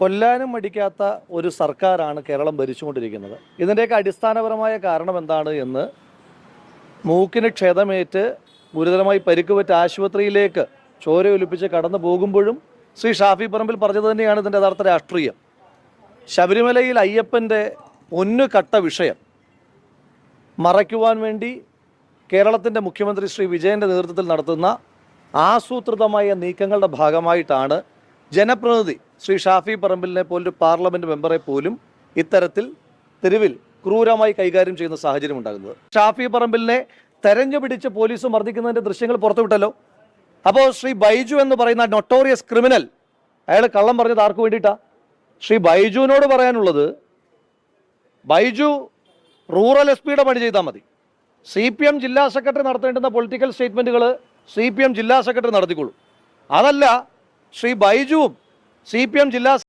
കൊല്ലാനും മടിക്കാത്ത ഒരു സർക്കാരാണ് കേരളം ഭരിച്ചുകൊണ്ടിരിക്കുന്നത്. ഇതിന്റെയൊക്കെ അടിസ്ഥാനപരമായ കാരണം എന്താണ് എന്ന് മൂക്കിന് ക്ഷതമേറ്റ് ഗുരുതരമായി പരിക്കുപറ്റ ആശുപത്രിയിലേക്ക് ചോര ഒലിപ്പിച്ച് കടന്നു പോകുമ്പോഴും ശ്രീ ഷാഫി പറമ്പിൽ പറഞ്ഞത് തന്നെയാണ് ഇതിന്റെ യഥാർത്ഥ രാഷ്ട്രീയം. ശബരിമലയിൽ അയ്യപ്പന്റെ പൊന്നു കട്ട വിഷയം മറയ്ക്കുവാൻ വേണ്ടി കേരളത്തിന്റെ മുഖ്യമന്ത്രി ശ്രീ വിജയന്റെ നേതൃത്വത്തിൽ നടത്തുന്ന ആസൂത്രിതമായ നീക്കങ്ങളുടെ ഭാഗമായിട്ടാണ് ജനപ്രതിനിധി ശ്രീ ഷാഫി പറമ്പിലിനെ പോലൊരു പാർലമെന്റ് മെമ്പറെ പോലും ഇത്തരത്തിൽ തെരുവിൽ ക്രൂരമായി കൈകാര്യം ചെയ്യുന്ന സാഹചര്യം ഉണ്ടാകുന്നത്. ഷാഫി പറമ്പിലിനെ തെരഞ്ഞു പിടിച്ച് പോലീസ് മർദ്ദിക്കുന്നതിന്റെ ദൃശ്യങ്ങൾ പുറത്തുവിട്ടല്ലോ? അപ്പോൾ ശ്രീ ബൈജു എന്ന് പറയുന്ന നൊട്ടോറിയസ് ക്രിമിനൽ അയാൾ കള്ളം പറഞ്ഞത് ആർക്ക് വേണ്ടിയിട്ടാണ് ശ്രീ ബൈജുവിനോട് പറയാനുള്ളത് ബൈജു റൂറൽ എസ് പിയുടെ പണി ചെയ്താൽ മതി. സി പി എം ജില്ലാ സെക്രട്ടറി നടത്തേണ്ടുന്ന പൊളിറ്റിക്കൽ സ്റ്റേറ്റ്മെന്റുകൾ സി പി എം ജില്ലാ സെക്രട്ടറി നടത്തിക്കൊള്ളൂ അതല്ല ശ്രീ ബൈജുവും സി പി എം ജില്ലാ